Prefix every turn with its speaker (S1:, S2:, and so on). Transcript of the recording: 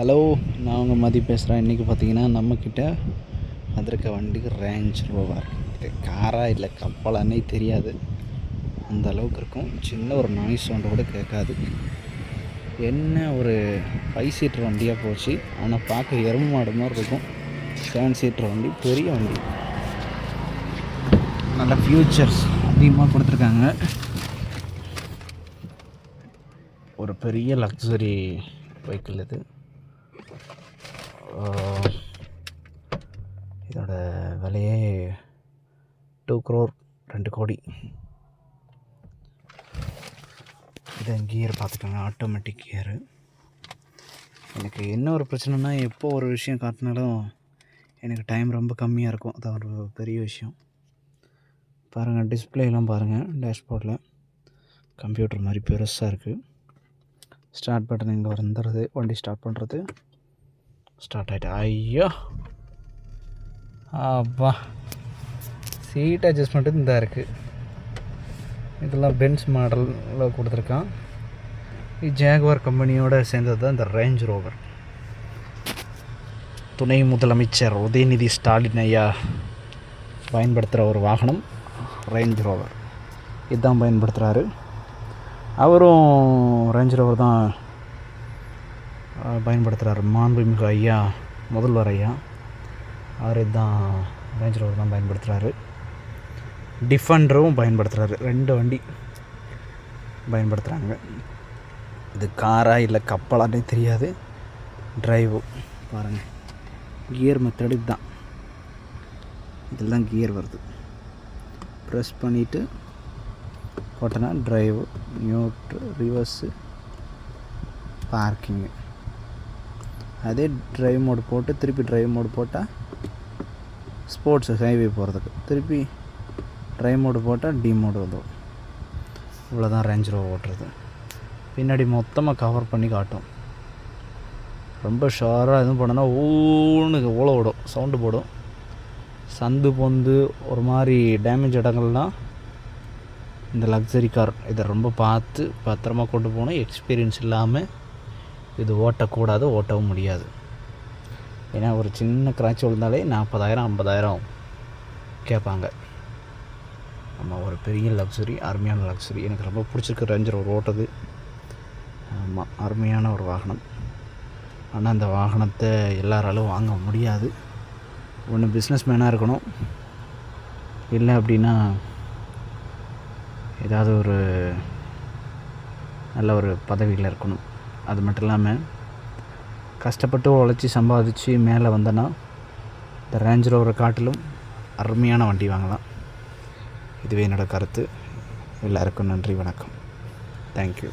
S1: Hello நான் உங்கள் மதி பேசுகிறேன் இன்றைக்கி பார்த்தீங்கன்னா நம்மக்கிட்ட வந்திருக்க வண்டிக்கு ரேஞ்ச் ரோவர் இது காரா இல்லை கப்பலானே தெரியாது. அந்த அளவுக்கு இருக்கும். சின்ன ஒரு நாய்ஸ் சவுண்டு கூட கேட்காது. என்ன ஒரு ஃபைவ் சீட்டர் வண்டியாக போச்சு. ஆனால் பார்க்க எறும்பு மாடு மாதிரி இருக்கும். செவன் சீட்டர் வண்டி பெரிய வண்டி. நல்ல ஃப்யூச்சர்ஸ் அதிகமாக கொடுத்துருக்காங்க. ஒரு பெரிய லக்ஸரி வெஹிக்கிள் இது. இதோட விலையே டூ க்ரோர் ரெண்டு கோடி. இதை கியர் பார்த்துக்கோங்க ஆட்டோமேட்டிக் கியரு எனக்கு என்ன ஒரு பிரச்சனைனா எப்போ ஒரு விஷயம் காட்டினாலும் எனக்கு டைம் ரொம்ப கம்மியாக இருக்கும். அது ஒரு பெரிய விஷயம். பாருங்கள் டிஸ்பிளேலாம் பாருங்கள் டேஷ்போர்டில் கம்ப்யூட்டர் மாதிரி பெருசாக இருக்குது ஸ்டார்ட் பட்டன் இங்கே வந்துடுறது வண்டி ஸ்டார்ட் பண்ணுறது ஸ்டார்ட் ஆகிட்டு ஐயோ. அப்பா சீட் அட்ஜஸ்ட்மெண்ட்டு இந்த இருக்குது இதெல்லாம் பென்ஸ் மாடலில் கொடுத்துருக்கான். இது ஜாகுவார் கம்பெனியோடு சேர்ந்தது தான் இந்த ரேஞ்ச் ரோவர் துணை முதலமைச்சர் உதயநிதி ஸ்டாலின் ஐயா பயன்படுத்துகிற ஒரு வாகனம் ரேஞ்ச் ரோவர் இதுதான் பயன்படுத்துகிறாரு அவரும் ரேஞ்ச் ரோவர் தான் பயன்படுத்துகிறாரு மாண்புமிகு ஐயா முதல்வர் ஐயா. அவர் இதுதான் ரேஞ்ச் ரோவர் தான் பயன்படுத்துகிறாரு டிஃபண்டரும் பயன்படுத்துகிறாரு ரெண்டு வண்டி பயன்படுத்துகிறாங்க இது காரா இல்லை கப்பலானே தெரியாது. ட்ரைவு பாருங்கள் கியர் மெத்தடு இதுதான். இதில் தான் கியர் வருது. ப்ரெஸ் பண்ணிவிட்டு போட்டோன்னா ட்ரைவ் நியூட்ரு ரிவர்ஸு பார்க்கிங்கு அதே ட்ரைவ் மோடு போட்டு திருப்பி ட்ரைவ் மோடு போட்டால் ஸ்போர்ட்ஸு ஹைவே போகிறதுக்கு திருப்பி ட்ரைவ் மோடு போட்டால் டி மோடு வந்துடும். இவ்வளோதான் ரேஞ்ச் ரோ ஓட்டுறது. பின்னாடி மொத்தமாக கவர் பண்ணி காட்டும். ரொம்ப ஷாராக எதுவும் பண்ணோன்னா ஊன்னு ஓல விடும் சவுண்டு போடும். சந்து பொந்து ஒரு மாதிரி டேமேஜ் இடங்கள்லாம் இந்த லக்ஸரி கார் இதை ரொம்ப பார்த்து பத்திரமா கொண்டு போகணும். எக்ஸ்பீரியன்ஸ் இல்லாமல் இது ஓட்டக்கூடாது ஓட்டவும் முடியாது. ஏன்னா ஒரு சின்ன கிராட்ச் விழுந்தாலே நாற்பதாயிரம் ஐம்பதாயிரம் கேட்பாங்க. ஆமாம் ஒரு பெரிய லக்ஸுரி அருமையான லக்ஸரி எனக்கு ரொம்ப பிடிச்சிருக்கு ரேஞ்சர் ஒரு ஓட்டது ஆமாம் அருமையான ஒரு வாகனம். ஆனால் அந்த வாகனத்தை எல்லாராலும் வாங்க முடியாது. ஒன்று பிஸ்னஸ் மேனாக இருக்கணும். இல்லை அப்படின்னா ஏதாவது ஒரு நல்ல ஒரு பதவியில் இருக்கணும். அது மட்டும் இல்லாமல் கஷ்டப்பட்டு உழைச்சி சம்பாதிச்சு மேலே வந்தேன்னா இந்த ரேஞ்ச் ரோவரை காட்டிலும் அருமையான வண்டி வாங்கலாம். இதுவே என்னோடய கருத்து. எல்லாருக்கும் நன்றி வணக்கம். தேங்க்யூ